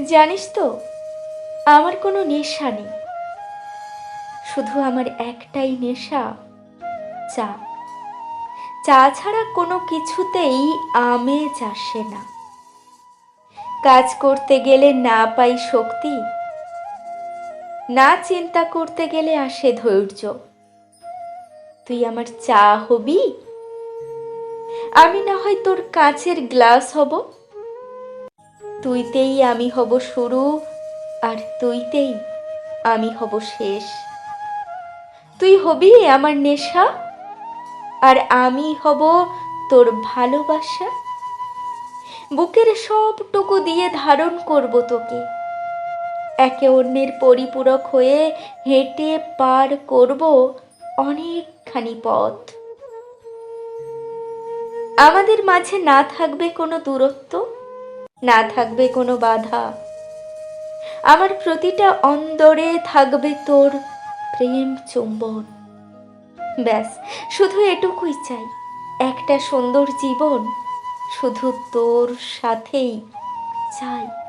জানিস তো, আমার কোনো নেশা নেই। শুধু আমার একটাই নেশা, চা। চা ছাড়া কোনো কিছুতেই আমেজ আসে না। কাজ করতে গেলে না পাই শক্তি, না চিন্তা করতে গেলে আসে ধৈর্য। তুই আমার চা হবি? আমি না হয় তোর কাঁচের গ্লাস হব? তুইতেই আমি হব শুরু আর তুইতেই আমি হব শেষ। তুই হবি আমার নেশা আর আমি হব তোর ভালোবাসা। বুকের সবটুকু দিয়ে ধারণ করব তোকে। একে অন্যের পরিপূরক হয়ে হেঁটে পার করব অনেকখানি পথ। আমাদের মাঝে না থাকবে কোনো দূরত্ব। না থাকবে কোনো বাধা। আমার প্রতিটা অন্দরে থাকবে তোর প্রেম চুম্বন। ব্যাস, শুধু এটুকুই চাই। একটা সুন্দর জীবন শুধু তোর সাথেই চাই।